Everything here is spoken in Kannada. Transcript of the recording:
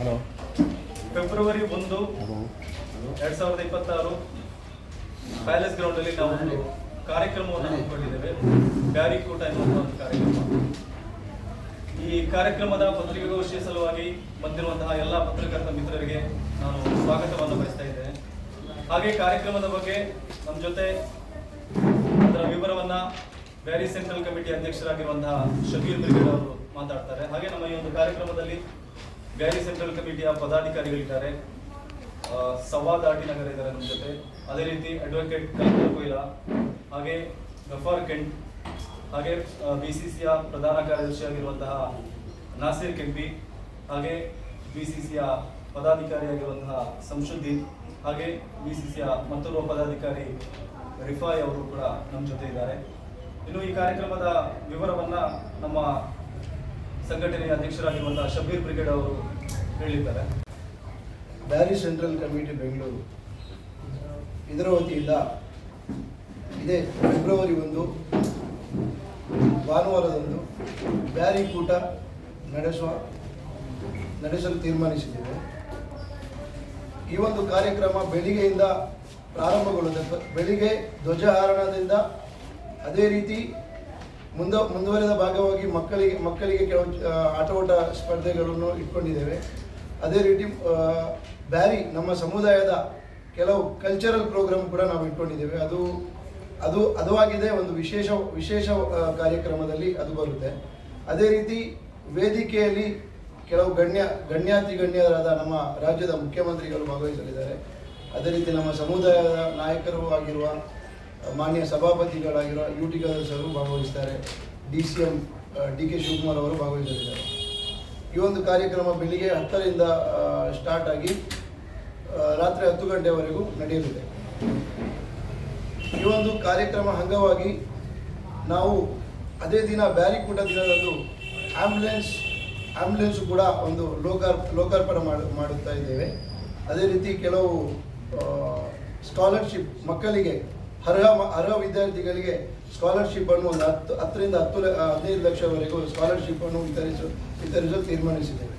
ಹಲೋ. ಫೆಬ್ರವರಿ ಒಂದು ಎರಡ್ ಸಾವಿರದ ಇಪ್ಪತ್ತಾರು ಪ್ಯಾಲೇಸ್ ಗ್ರೌಂಡ್ ಅಲ್ಲಿ ನಾವು ಒಂದು ಕಾರ್ಯಕ್ರಮವನ್ನು ಹಮ್ಮಿಕೊಂಡಿದ್ದೇವೆ. ಬ್ಯಾರಿಕೂಟ ಎನ್ನುವ ಒಂದು ಕಾರ್ಯಕ್ರಮ. ಈ ಕಾರ್ಯಕ್ರಮದ ಪತ್ರಿಕಾಗೋಷ್ಠಿಯ ಸಲುವಾಗಿ ಬಂದಿರುವಂತಹ ಎಲ್ಲ ಪತ್ರಕರ್ತ ಮಿತ್ರರಿಗೆ ನಾನು ಸ್ವಾಗತವನ್ನು ಬಯಸ್ತಾ ಇದ್ದೇನೆ. ಹಾಗೆ ಕಾರ್ಯಕ್ರಮದ ಬಗ್ಗೆ ನಮ್ಮ ಜೊತೆ ಅದರ ವಿವರವನ್ನ ಬ್ಯಾರಿ ಸೆಂಟ್ರಲ್ ಕಮಿಟಿ ಅಧ್ಯಕ್ಷರಾಗಿರುವಂತಹ ಶಬೀರ್ ಬ್ರಿಗೇಡ್ ಅವರು ಮಾತಾಡ್ತಾರೆ. ಹಾಗೆ ನಮ್ಮ ಈ ಒಂದು ಕಾರ್ಯಕ್ರಮದಲ್ಲಿ ಬ್ಯಾರಿ ಸೆಂಟ್ರಲ್ ಕಮಿಟಿಯ ಪದಾಧಿಕಾರಿಗಳಿದ್ದಾರೆ. ಸವಾದ್ ಆಟಿನಗರ ಇದ್ದಾರೆ ನಮ್ಮ ಜೊತೆ. ಅದೇ ರೀತಿ ಅಡ್ವೊಕೇಟ್ ಕಲ್ಪರ್ ಕೊಯ್ಲ, ಹಾಗೆ ಗಫಾರ್ ಕೆಂಟ್, ಹಾಗೆ ಬಿ ಸಿ ಸಿಯ ಪ್ರಧಾನ ಕಾರ್ಯದರ್ಶಿಯಾಗಿರುವಂತಹ ನಾಸಿರ್ ಕೆಂಪಿ, ಹಾಗೆ ಬಿ ಸಿ ಸಿಯ ಪದಾಧಿಕಾರಿಯಾಗಿರುವಂತಹ ಸಂಶುದ್ದೀನ್, ಹಾಗೆ ಬಿ ಸಿ ಸಿಯ ಮತ್ತೊಬ್ಬ ಪದಾಧಿಕಾರಿ ರಿಫಾಯ್ ಅವರು ಕೂಡ ನಮ್ಮ ಜೊತೆ ಇದ್ದಾರೆ. ಇನ್ನು ಈ ಕಾರ್ಯಕ್ರಮದ ವಿವರವನ್ನು ನಮ್ಮ ಸಂಘಟನೆಯ ಅಧ್ಯಕ್ಷರಾಗಿರುವಂತಹ ಶಬೀರ್ ಬ್ರಿಗೇಡ್ ಅವರು ಹೇಳಿದ್ದಾರೆ. Beary central committee Bengaluru. ಇದರ ವತಿಯಿಂದ ಇದೇ ಫೆಬ್ರವರಿ ಒಂದು, ಭಾನುವಾರದಂದು ಬ್ಯಾರಿ ಕೂಟ ನಡೆಸುವ, ನಡೆಸಲು ತೀರ್ಮಾನಿಸಿದ್ದೇವೆ. ಈ ಒಂದು ಕಾರ್ಯಕ್ರಮ ಬೆಳಿಗ್ಗೆಯಿಂದ ಪ್ರಾರಂಭಗೊಳ್ಳುತ್ತೆ ಬೆಳಿಗ್ಗೆ ಧ್ವಜಾರೋಹಣದಿಂದ ಅದೇ ರೀತಿ ಮುಂದ ಮುಂದುವರೆದ ಭಾಗವಾಗಿ ಮಕ್ಕಳಿಗೆ ಮಕ್ಕಳಿಗೆ ಕೆಲವು ಆಟೋಟ ಸ್ಪರ್ಧೆಗಳನ್ನು ಇಟ್ಕೊಂಡಿದ್ದೇವೆ. ಅದೇ ರೀತಿ ಬ್ಯಾರಿ ನಮ್ಮ ಸಮುದಾಯದ ಕೆಲವು ಕಲ್ಚರಲ್ ಪ್ರೋಗ್ರಾಮ್ ಕೂಡ ನಾವು ಇಟ್ಕೊಂಡಿದ್ದೇವೆ. ಅದು ಅದು ಅದು ಆಗಿದೆ ಒಂದು ವಿಶೇಷ ವಿಶೇಷ ಕಾರ್ಯಕ್ರಮದಲ್ಲಿ ಅದು ಬರುತ್ತೆ. ಅದೇ ರೀತಿ ವೇದಿಕೆಯಲ್ಲಿ ಕೆಲವು ಗಣ್ಯ, ಗಣ್ಯಾತಿ ಗಣ್ಯರಾದ ನಮ್ಮ ರಾಜ್ಯದ ಮುಖ್ಯಮಂತ್ರಿಗಳು ಭಾಗವಹಿಸಲಿದ್ದಾರೆ. ಅದೇ ರೀತಿ ನಮ್ಮ ಸಮುದಾಯದ ನಾಯಕರು ಆಗಿರುವ ಮಾನ್ಯ ಸಭಾಪತಿಗಳಾಗಿರೋ ಯು ಟಿ ಸರು ಭಾಗವಹಿಸ್ತಾರೆ. D C M D K Shivakumar ಅವರು ಭಾಗವಹಿಸಲಿದ್ದಾರೆ. ಈ ಒಂದು ಕಾರ್ಯಕ್ರಮ ಬೆಳಿಗ್ಗೆ ಹತ್ತರಿಂದ ಸ್ಟಾರ್ಟ್ ಆಗಿ ರಾತ್ರಿ ಹತ್ತು ಗಂಟೆವರೆಗೂ ನಡೆಯಲಿದೆ. ಈ ಒಂದು ಕಾರ್ಯಕ್ರಮ ಅಂಗವಾಗಿ ನಾವು ಅದೇ ದಿನ ಬ್ಯಾರಿಕೂಟ ದಿನದಂದು ಆಂಬ್ಯುಲೆನ್ಸ್ ಆಂಬ್ಯುಲೆನ್ಸ್ ಕೂಡ ಒಂದು ಲೋಕಾರ್, ಲೋಕಾರ್ಪಣೆ ಮಾಡು, ಮಾಡುತ್ತಾ ಇದ್ದೇವೆ. ಅದೇ ರೀತಿ ಕೆಲವು ಸ್ಕಾಲರ್ಶಿಪ್ ಮಕ್ಕಳಿಗೆ ಅರ್ಹ ಅರ್ಹ ವಿದ್ಯಾರ್ಥಿಗಳಿಗೆ ಸ್ಕಾಲರ್ಶಿಪ್ ಅನ್ನು ಒಂದು ಹತ್ತು, ಹತ್ತರಿಂದ ಹತ್ತು ಹದಿನೈದು ಲಕ್ಷವರೆಗೂ ಸ್ಕಾಲರ್ಶಿಪ್ ಅನ್ನು ವಿತರಿಸಲು ವಿತರಿಸಲು ತೀರ್ಮಾನಿಸಿದ್ದೇವೆ.